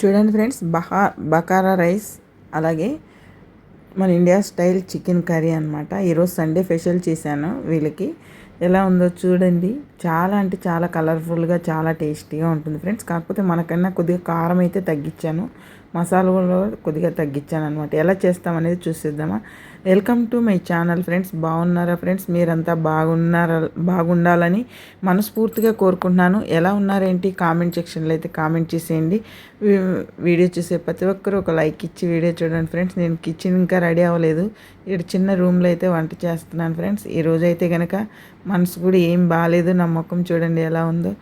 చూడండి friends బహా బకారా rice అలాగే మన ఇండియా స్టైల్ చికెన్ కర్రీ అనమాట ఈరోజు సండే స్పెషల్ చేశాను వీళ్ళకి. ఎలా ఉందో చూడండి. చాలా అంటే చాలా కలర్ఫుల్గా చాలా టేస్టీగా ఉంటుంది ఫ్రెండ్స్. కాకపోతే మనకన్నా కొద్దిగా కారం అయితే తగ్గించాను. మసాలాలో కొద్దిగా తగ్గించాను అనమాట ఎలా చేస్తామనేది చూసేద్దామా? Welcome to my channel friends. బాగున్నారా ఫ్రెండ్స్? మీరంతా బాగున్నారా? బాగుండాలని మనస్ఫూర్తిగా కోరుకుంటున్నాను. ఎలా ఉన్నారేంటి? కామెంట్ సెక్షన్లో అయితే కామెంట్ చేసేయండి. వీడియో చూసే ప్రతి ఒక్కరూ ఒక లైక్ ఇచ్చి వీడియో చూడండి ఫ్రెండ్స్. నేను కిచెన్ ఇంకా రెడీ అవ్వలేదు. ఇక్కడ చిన్న రూమ్లో అయితే వంట చేస్తున్నాను ఫ్రెండ్స్. ఈరోజు అయితే కనుక మనసు కూడా ఏం బాగాలేదు నా ముఖం చూడండి ఎలా ఉందో.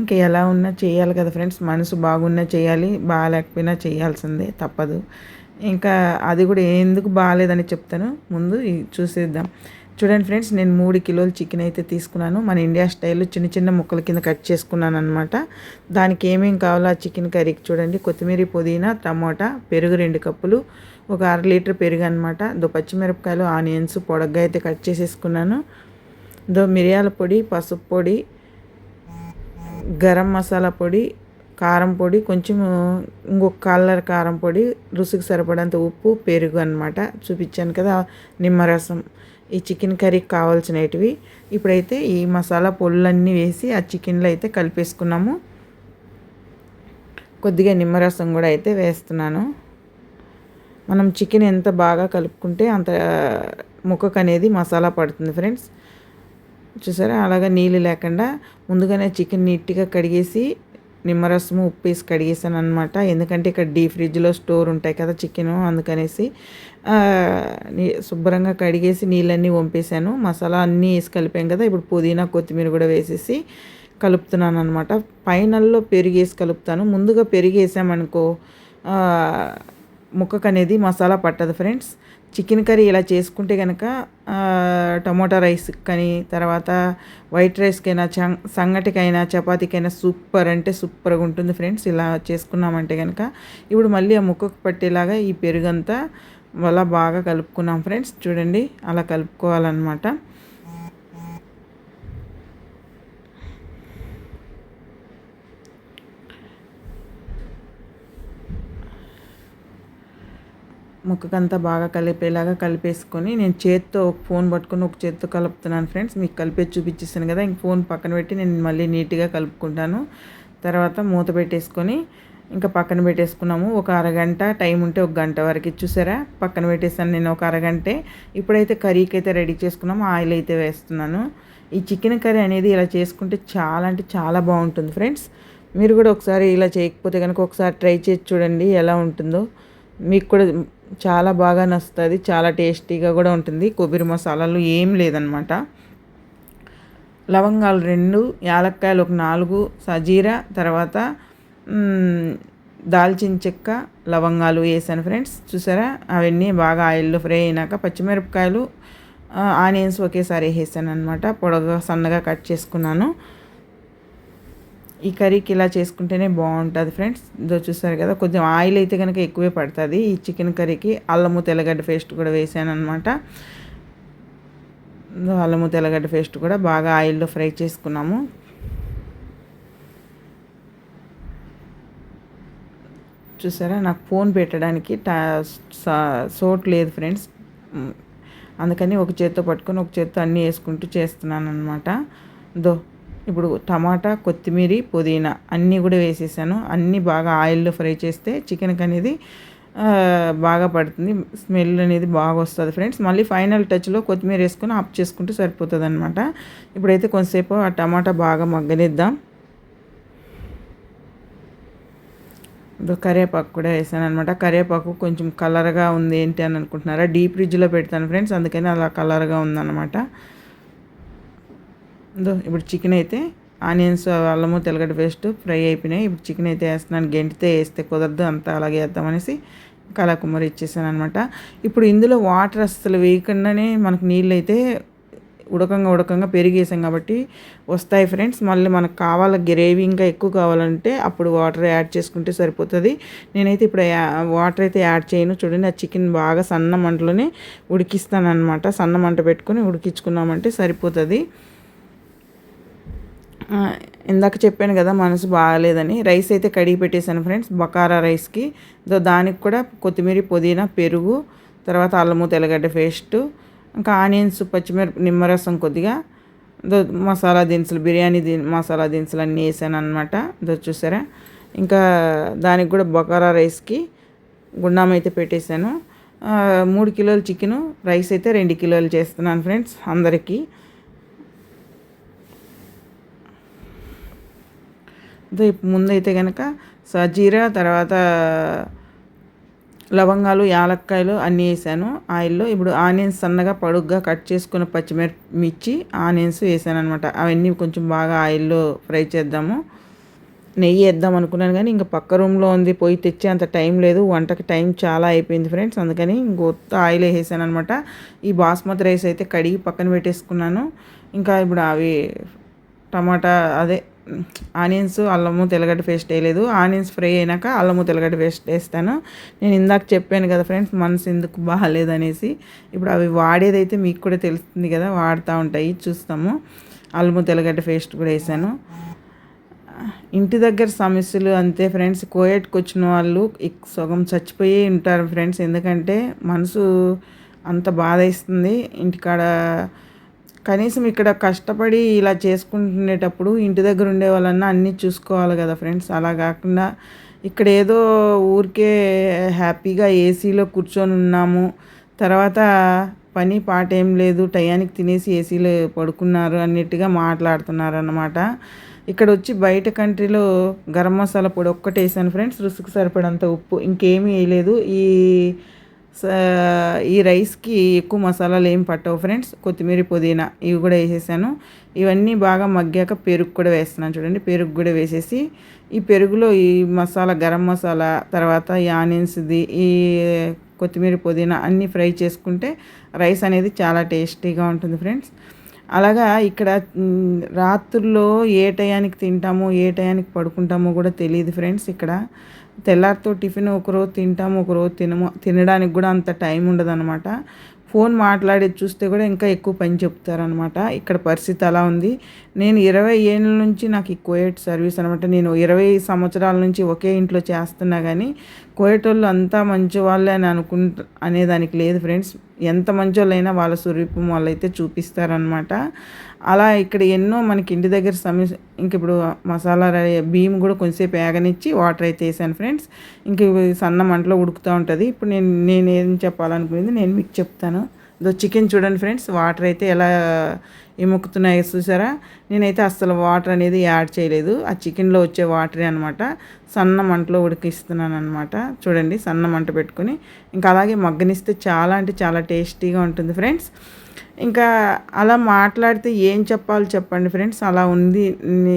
ఇంకా ఎలా ఉన్నా చేయాలి కదా ఫ్రెండ్స్. మనసు బాగున్నా చేయాలి. బాగాలేకపోయినా చేయాల్సిందే తప్పదు. ఇంకా అది కూడా ఎందుకు బాగాలేదని చెప్తాను. ముందు చూసేద్దాం. చూడండి ఫ్రెండ్స్ నేను మూడు కిలోలు చికెన్ అయితే తీసుకున్నాను. మన ఇండియా స్టైల్లో చిన్న చిన్న ముక్కల కింద కట్ చేసుకున్నాను అనమాట దానికి ఏమేమి కావాలో ఆ చికెన్ కర్రీకి చూడండి. కొత్తిమీర పుదీనా టమోటా పెరుగు రెండు కప్పులు ఒక అర లీటర్ పెరుగు అనమాట దో పచ్చిమిరపకాయలు ఆనియన్స్ పొడగ్గా అయితే కట్ చేసేసుకున్నాను. దో మిరియాల పొడి పసుపు పొడి గరం మసాలా పొడి కారం పొడి కొంచెం ఇంకొక కలర్ కారం పొడి రుచికి సరిపడంత ఉప్పు పెరుగు అనమాట చూపించాను కదా నిమ్మరసం. ఈ చికెన్ కర్రీకి కావాల్సినవి. ఇప్పుడైతే ఈ మసాలా పొళ్ళన్నీ వేసి ఆ చికెన్లో అయితే కలిపేసుకున్నాము. కొద్దిగా నిమ్మరసం కూడా అయితే వేస్తున్నాను. మనం చికెన్ ఎంత బాగా కలుపుకుంటే అంత ముక్కకు అనేది మసాలా పడుతుంది ఫ్రెండ్స్. చూసారా? అలాగా నీళ్ళు లేకుండా ముందుగానే చికెన్ నీట్గా కడిగేసి నిమ్మరసము ఉప్పు వేసి కడిగేసాను అనమాట ఎందుకంటే ఇక్కడ డీ ఫ్రిడ్జ్లో స్టోర్ ఉంటాయి కదా చికెన్ అందుకనేసి శుభ్రంగా కడిగేసి నీళ్ళన్నీ వంపేసాను. మసాలా అన్నీ వేసి కలిపాం కదా ఇప్పుడు పుదీనా కొత్తిమీర కూడా వేసేసి కలుపుతున్నాను అనమాట పైనల్లో పెరిగేసి కలుపుతాను. ముందుగా పెరిగేసామనుకో ముక్కకు అనేది మసాలా పట్టదు ఫ్రెండ్స్. చికెన్ కర్రీ ఇలా చేసుకుంటే కనుక టమోటా రైస్ కానీ తర్వాత వైట్ రైస్కైనా సంగటికైనా చపాతీకైనా సూపర్ అంటే సూపర్గా ఉంటుంది ఫ్రెండ్స్. ఇలా చేసుకున్నామంటే కనుక ఇప్పుడు మళ్ళీ ఆ ముక్కకు పట్టేలాగా ఈ పెరుగంతా అలా బాగా కలుపుకున్నాం ఫ్రెండ్స్. చూడండి అలా కలుపుకోవాలన్నమాట. ముక్కకంతా బాగా కలిపేలాగా కలిపేసుకొని నేను చేత్తో ఒక ఫోన్ పట్టుకొని ఒక చేత్తో కలుపుతున్నాను ఫ్రెండ్స్. మీకు కలిపేసి చూపించేస్తాను కదా. ఇంక ఫోన్ పక్కన పెట్టి నేను మళ్ళీ నీట్గా కలుపుకుంటాను. తర్వాత మూత పెట్టేసుకొని ఇంకా పక్కన పెట్టేసుకున్నాము. ఒక అరగంట టైం ఉంటే ఒక గంట వరకు చూసారా? పక్కన పెట్టేసాను నేను ఒక అరగంటే. ఇప్పుడైతే కర్రీకి అయితే రెడీ చేసుకున్నాము. ఆయిల్ అయితే వేస్తున్నాను. ఈ చికెన్ కర్రీ అనేది ఇలా చేసుకుంటే చాలా అంటే చాలా బాగుంటుంది ఫ్రెండ్స్. మీరు కూడా ఒకసారి ఇలా చేయకపోతే కనుక ఒకసారి ట్రై చేసి చూడండి ఎలా ఉంటుందో. మీకు కూడా చాలా బాగా నచ్చుతుంది చాలా టేస్టీగా కూడా ఉంటుంది. కొబ్బరి మసాలాలు ఏం లేదనమాట. లవంగాలు రెండు యాలక్కాయలు ఒక నాలుగు సజీరా తర్వాత దాల్చిన చెక్క లవంగాలు వేసాను ఫ్రెండ్స్. చూసారా? అవన్నీ బాగా ఆయిల్లో ఫ్రై అయినాక పచ్చిమిరపకాయలు ఆనియన్స్ ఒకేసారి వేసాను అనమాట పొడగా సన్నగా కట్ చేసుకున్నాను. ఈ కర్రీకి ఇలా చేసుకుంటేనే బాగుంటుంది ఫ్రెండ్స్. ఇదో చూస్తారు కదా కొంచెం ఆయిల్ అయితే కనుక ఎక్కువే పడుతుంది. ఈ చికెన్ కర్రీకి అల్లము తెల్లగడ్డ పేస్ట్ కూడా వేసాను అనమాట అల్లము తెల్లగడ్డ పేస్ట్ కూడా బాగా ఆయిల్లో ఫ్రై చేసుకున్నాము. చూసారా నాకు ఫోన్ పెట్టడానికి సోట్ లేదు ఫ్రెండ్స్. అందుకని ఒక చేత్తో పట్టుకొని ఒక చేత్తో అన్నీ వేసుకుంటూ చేస్తున్నాను అనమాట దో ఇప్పుడు టమాటా కొత్తిమీర పుదీనా అన్నీ కూడా వేసేసాను. అన్నీ బాగా ఆయిల్లో ఫ్రై చేస్తే చికెన్కి అనేది బాగా పడుతుంది. స్మెల్ అనేది బాగా వస్తుంది ఫ్రెండ్స్. మళ్ళీ ఫైనల్ టచ్లో కొత్తిమీర వేసుకొని ఆఫ్ చేసుకుంటే సరిపోతుంది అనమాట ఇప్పుడైతే కొంతసేపు ఆ టమాటా బాగా మగ్గనిద్దాం. ఇప్పుడు కరివేపాకు కూడా వేసాను అనమాట కరివేపాకు కొంచెం కలర్గా ఉంది ఏంటి అని అనుకుంటున్నారా? డీప్ ఫ్రిడ్జ్లో పెడతాను ఫ్రెండ్స్. అందుకని అలా కలర్గా ఉందన్నమాట. ఇప్పుడు చికెన్ అయితే ఆనియన్స్ అల్లము తెల్లగడ్డ పేస్ట్ ఫ్రై అయిపోయినాయి. ఇప్పుడు చికెన్ అయితే వేస్తున్నాను. గెంటితే వేస్తే కుదరదు. అంతా అలాగే వేద్దామనేసి కలాకుమ్మరి ఇచ్చేసాను అనమాట ఇప్పుడు ఇందులో వాటర్ అస్సలు వేయకుండానే మనకు నీళ్ళు అయితే ఉడకంగా ఉడకంగా పెరిగేసాం కాబట్టి వస్తాయి ఫ్రెండ్స్ మళ్ళీ మనకు కావాలి గ్రేవీ ఇంకా ఎక్కువ కావాలంటే అప్పుడు వాటర్ యాడ్ చేసుకుంటే సరిపోతుంది. నేనైతే ఇప్పుడు వాటర్ అయితే యాడ్ చేయను. చూడండి ఆ చికెన్ బాగా సన్న మంటలోనే ఉడికిస్తాను అనమాట సన్న మంట పెట్టుకొని ఉడికించుకున్నామంటే సరిపోతుంది. ఇందాక చెప్పాను కదా మనసు బాగాలేదని. రైస్ అయితే కడిగి పెట్టేశాను ఫ్రెండ్స్ బకారా రైస్కి. దానికి కూడా కొత్తిమీర పుదీనా పెరుగు తర్వాత అల్లము తెల్లగడ్డ పేస్ట్ ఇంకా ఆనియన్స్ పచ్చిమిరప నిమ్మరసం కొద్దిగా. దో మసాలా దినుసులు బిర్యానీ ది మసాలా దినుసులు అన్నీ వేసాను అనమాట దో చూసారా? ఇంకా దానికి కూడా బకారా రైస్కి గుండాం అయితే పెట్టేశాను. మూడు కిలోలు చికెను రైస్ అయితే రెండు కిలోలు చేస్తున్నాను ఫ్రెండ్స్ అందరికీ. ఇదో ఇప్పుడు ముందైతే కనుక సజీరా తర్వాత లవంగాలు యాలక్కాయలు అన్నీ వేసాను. ఆయిల్లో ఇప్పుడు ఆనియన్స్ సన్నగా పడుగ్గా కట్ చేసుకున్న పచ్చిమిర్చి ఆనియన్స్ వేసాను అనమాట అవన్నీ కొంచెం బాగా ఆయిల్లో ఫ్రై చేద్దాము. నెయ్యి వేద్దాం అనుకున్నాను కానీ ఇంకా పక్క రూమ్లో ఉంది పోయి తెచ్చే అంత టైం లేదు. వంటకి టైం చాలా అయిపోయింది ఫ్రెండ్స్. అందుకని ఇంకొత్త ఆయిల్ వేసాను అనమాట ఈ బాస్మతి రైస్ అయితే కడిగి పక్కన పెట్టేసుకున్నాను. ఇంకా ఇప్పుడు అవి టమాటా అదే ఆనియన్స్ అల్లము తెల్లగడ్డ పేస్ట్ వేయలేదు. ఆనియన్స్ ఫ్రై అయినాక అల్లము తెల్లగడ్డ పేస్ట్ వేస్తాను. నేను ఇందాక చెప్పాను కదా ఫ్రెండ్స్ మనసు ఎందుకు బాగాలేదనేసి. ఇప్పుడు అవి వాడేదైతే మీకు కూడా తెలుస్తుంది కదా వాడుతూ ఉంటాయి చూస్తాము. అల్లము తెల్లగడ్డ పేస్ట్ కూడా వేసాను. ఇంటి దగ్గర సమస్యలు అంతే ఫ్రెండ్స్. కోయట్కి వచ్చిన వాళ్ళు సగం చచ్చిపోయి ఉంటారు ఫ్రెండ్స్. ఎందుకంటే మనసు అంత బాధ ఇస్తుంది ఇంటికాడ కనీసం ఇక్కడ కష్టపడి ఇలా చేసుకుంటునేటప్పుడు ఇంటి దగ్గర ఉండే వాళ్ళన్నా అన్నీ చూసుకోవాలి కదా ఫ్రెండ్స్. అలా కాకుండా ఇక్కడ ఏదో ఊరికే హ్యాపీగా ఏసీలో కూర్చొని ఉన్నాము. తర్వాత పని పాట ఏం లేదు టయానికి తినేసి ఏసీలో పడుకున్నారు అన్నట్టుగా మాట్లాడుతున్నారు అన్నమాట ఇక్కడ వచ్చి బయట కంట్రీలో గరం మసాలా పొడి ఒక్కటేసాను ఫ్రెండ్స్ రుసుకు సరిపడంత ఉప్పు ఇంకేమీ వేయలేదు. ఈ ఈ రైస్కి ఎక్కువ మసాలాలు ఏం పట్టవు ఫ్రెండ్స్. కొత్తిమీర పుదీనా ఇవి కూడా వేసేసాను. ఇవన్నీ బాగా మగ్గాక పెరుగు కూడా వేస్తున్నాను చూడండి. పెరుగు కూడా వేసేసి ఈ పెరుగులో ఈ మసాలా గరం మసాలా తర్వాత ఈ ఆనియన్స్ది ఈ కొత్తిమీర పుదీనా అన్నీ ఫ్రై చేసుకుంటే రైస్ అనేది చాలా టేస్టీగా ఉంటుంది ఫ్రెండ్స్. అలాగా ఇక్కడ రాత్రుల్లో ఏ టయానికి తింటామో ఏ టయానికి పడుకుంటామో కూడా తెలియదు ఫ్రెండ్స్ ఇక్కడ. తెల్లారితో టిఫిన్ ఒకరోజు తింటాము ఒకరోజు తినము తినడానికి కూడా అంత టైం ఉండదన్నమాట. ఫోన్ మాట్లాడేది చూస్తే కూడా ఇంకా ఎక్కువ పని చెప్తారనమాట ఇక్కడ పరిస్థితి అలా ఉంది. నేను ఇరవై ఏళ్ళ నుంచి నాకు ఈ కోయట్ సర్వీస్ అనమాట నేను ఇరవై సంవత్సరాల నుంచి ఒకే ఇంట్లో చేస్తున్నా కానీ కోయట్ వాళ్ళు అంతా మంచి వాళ్ళే అని అనుకుంటు అనేదానికి లేదు ఫ్రెండ్స్. ఎంత మంచి వాళ్ళైనా వాళ్ళ స్వరూపం వాళ్ళైతే చూపిస్తారనమాట అలా ఇక్కడ ఎన్నో మనకి ఇంటి దగ్గర సమస్య ఇంక ఇప్పుడు మసాలా బియ్యం కూడా కొంచెంసేపు వేగనిచ్చి వాటర్ అయితే వేసాను ఫ్రెండ్స్. ఇంక సన్న మంటలో ఉడుకుతూ ఉంటుంది. ఇప్పుడు నేను నేను ఏం చెప్పాలనుకునేది నేను మీకు చెప్తాను. ఇదో చికెన్ చూడండి ఫ్రెండ్స్. వాటర్ అయితే ఎలా ఎముకుతున్నాయో చూసారా? నేనైతే అస్సలు వాటర్ అనేది యాడ్ చేయలేదు. ఆ చికెన్లో వచ్చే వాటరే అనమాట సన్న మంటలో ఉడికిస్తున్నాను అనమాట చూడండి సన్న మంట పెట్టుకొని. ఇంకా అలాగే మగ్గనిస్తే చాలా అంటే చాలా టేస్టీగా ఉంటుంది ఫ్రెండ్స్. ఇంకా అలా మాట్లాడితే ఏం చెప్పాలి చెప్పండి ఫ్రెండ్స్. అలా ఉంది.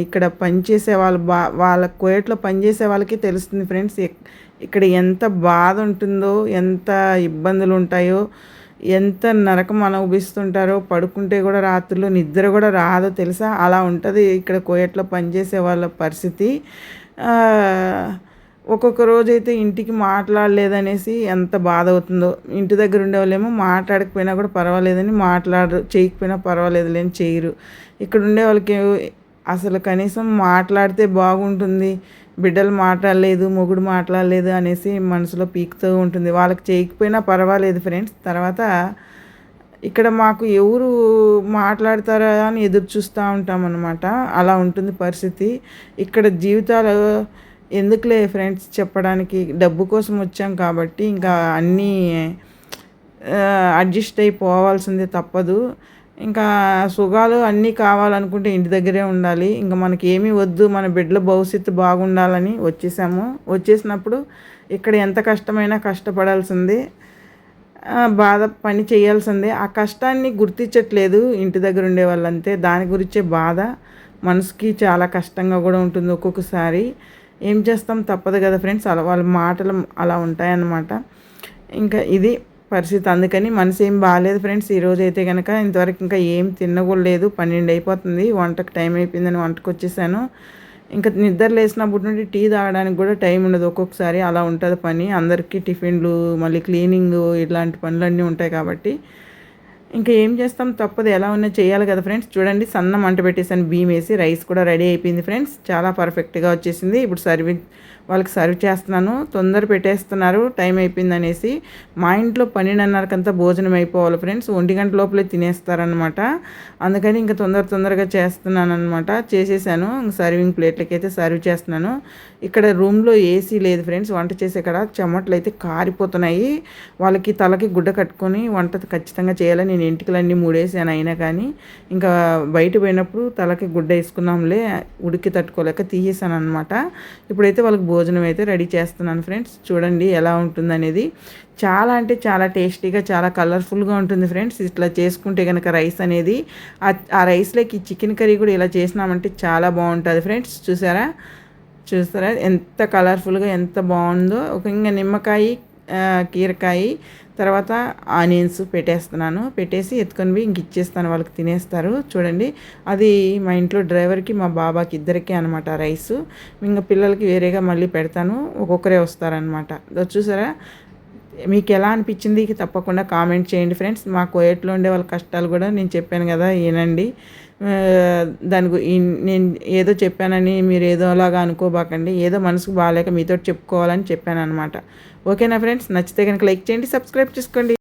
ఇక్కడ పనిచేసే వాళ్ళు బా వాళ్ళ కోయట్లో పనిచేసే వాళ్ళకి తెలుస్తుంది ఫ్రెండ్స్. ఇక్కడ ఎంత బాధ ఉంటుందో ఎంత ఇబ్బందులు ఉంటాయో ఎంత నరకం అనుభవిస్తుంటారో పడుకుంటే కూడా రాత్రుల్లో నిద్ర కూడా రాదో తెలుసా? అలా ఉంటుంది ఇక్కడ కోయట్లో పనిచేసే వాళ్ళ పరిస్థితి. ఒక్కొక్క రోజు అయితే ఇంటికి మాట్లాడలేదనేసి ఎంత బాధ అవుతుందో. ఇంటి దగ్గర ఉండేవాళ్ళేమో మాట్లాడకపోయినా కూడా పర్వాలేదని మాట్లాడరు. చేయకపోయినా పర్వాలేదు లేని చేయరు. ఇక్కడ ఉండే వాళ్ళకి అసలు కనీసం మాట్లాడితే బాగుంటుంది. బిడ్డలు మాట్లాడలేదు మొగుడు మాట్లాడలేదు అనేసి మనసులో పీకుతూ ఉంటుంది. వాళ్ళకి చేయకపోయినా పర్వాలేదు ఫ్రెండ్స్. తర్వాత ఇక్కడ మాకు ఎవరు మాట్లాడతారా అని ఎదురు చూస్తూ ఉంటాం అలా ఉంటుంది పరిస్థితి. ఇక్కడ జీవితాలు ఎందుకులే ఫ్రెండ్స్ చెప్పడానికి? డబ్బు కోసం వచ్చాం కాబట్టి ఇంకా అన్నీ అడ్జస్ట్ అయిపోవాల్సిందే తప్పదు. ఇంకా సుఖాలు అన్నీ కావాలనుకుంటే ఇంటి దగ్గరే ఉండాలి. ఇంకా మనకి ఏమీ వద్దు మన బిడ్డల భవిష్యత్తు బాగుండాలని వచ్చేసాము. వచ్చేసినప్పుడు ఇక్కడ ఎంత కష్టమైనా కష్టపడాల్సిందే. బాధ పని చేయాల్సిందే. ఆ కష్టాన్ని గుర్తించట్లేదు ఇంటి దగ్గర ఉండే వాళ్ళంతే. దాని గురించే బాధ. మనసుకి చాలా కష్టంగా కూడా ఉంటుంది ఒక్కొక్కసారి. ఏం చేస్తాం తప్పదు కదా ఫ్రెండ్స్ అలా వాళ్ళ మాటలు అలా ఉంటాయన్నమాట. ఇంకా ఇది పరిస్థితి. అందుకని మనసు ఏం బాగాలేదు ఫ్రెండ్స్ ఈరోజు అయితే కనుక ఇంతవరకు ఇంకా ఏం తినకూడలేదు పన్నెండు అయిపోతుంది వంటకు టైం అయిపోయిందని వంటకు వచ్చేసాను. ఇంకా నిద్ర లేచినప్పటి నుండి టీ తాగడానికి కూడా టైం ఉండదు. ఒక్కొక్కసారి అలా ఉంటుంది పని. అందరికీ టిఫిన్లు మళ్ళీ క్లీనింగ్ ఇలాంటి పనులన్నీ ఉంటాయి కాబట్టి ఇంకా ఏం చేస్తాం? తప్పదు. ఎలా ఉన్నా చేయాలి కదా ఫ్రెండ్స్. చూడండి సన్న మంట పెట్టేసాను బియ్యం వేసి రైస్ కూడా రెడీ అయిపోయింది ఫ్రెండ్స్. చాలా పర్ఫెక్ట్గా వచ్చేసింది. ఇప్పుడు సర్వింగ్ వాళ్ళకి సర్వ్ చేస్తున్నాను తొందర పెట్టేస్తున్నారు టైం అయిపోయింది అనేసి మా ఇంట్లో పన్నెండున్నరకంతా భోజనం అయిపోవాలి ఫ్రెండ్స్ ఒంటి గంట లోపలే తినేస్తారనమాట అందుకని ఇంకా తొందర తొందరగా చేస్తున్నాను అనమాట చేసేసాను సర్వింగ్ ప్లేట్లకి అయితే సర్వ్ చేస్తున్నాను. ఇక్కడ రూమ్లో ఏసీ లేదు ఫ్రెండ్స్ వంట చేసే ఇక్కడ చెమటలు అయితే కారిపోతున్నాయి. వాళ్ళకి తలకి గుడ్డ కట్టుకొని వంట ఖచ్చితంగా చేయాలని నేను ఇంటికలన్నీ మూడేసాను అయినా కానీ ఇంకా బయట పోయినప్పుడు తలకి గుడ్డ వేసుకున్నాంలే ఉడికి తట్టుకోలేక తీసేసాను అనమాట ఇప్పుడైతే వాళ్ళకి భోజనం అయితే రెడీ చేస్తున్నాను ఫ్రెండ్స్. చూడండి ఎలా ఉంటుందనేది. చాలా అంటే చాలా టేస్టీగా చాలా కలర్ఫుల్గా ఉంటుంది ఫ్రెండ్స్. ఇట్లా చేసుకుంటే కనుక రైస్ అనేది ఆ రైస్లోకి చికెన్ కర్రీ కూడా ఇలా చేసినామంటే చాలా బాగుంటుంది ఫ్రెండ్స్. చూసారా? చూస్తారా ఎంత కలర్ఫుల్గా ఎంత బాగుందో. ఒక ఇంకా నిమ్మకాయ కీరకాయ తర్వాత ఆనియన్స్ పెట్టేస్తున్నాను. పెట్టేసి ఎత్తుకొని పోయి ఇంక ఇచ్చేస్తాను. వాళ్ళకి తినేస్తారు. చూడండి. అది మా ఇంట్లో డ్రైవర్కి మా బాబాకి ఇద్దరికి అనమాట రైస్. ఇంకా పిల్లలకి వేరేగా మళ్ళీ పెడతాను. ఒక్కొక్కరే వస్తారనమాట చూసారా? మీకు ఎలా అనిపించింది? తప్పకుండా కామెంట్ చేయండి ఫ్రెండ్స్. మా కోయట్లో ఉండే వాళ్ళ కష్టాలు కూడా నేను చెప్పాను కదా ఏనండి. దాని నేను ఏదో చెప్పానని మీరు ఏదోలాగా అనుకోబాకండి. ఏదో మనసుకు బాగాలేక మీతో చెప్పుకోవాలని చెప్పాను అనమాట ఓకేనా ఫ్రెండ్స్? నచ్చితే కనుక లైక్ చేయండి సబ్స్క్రైబ్ చేసుకోండి.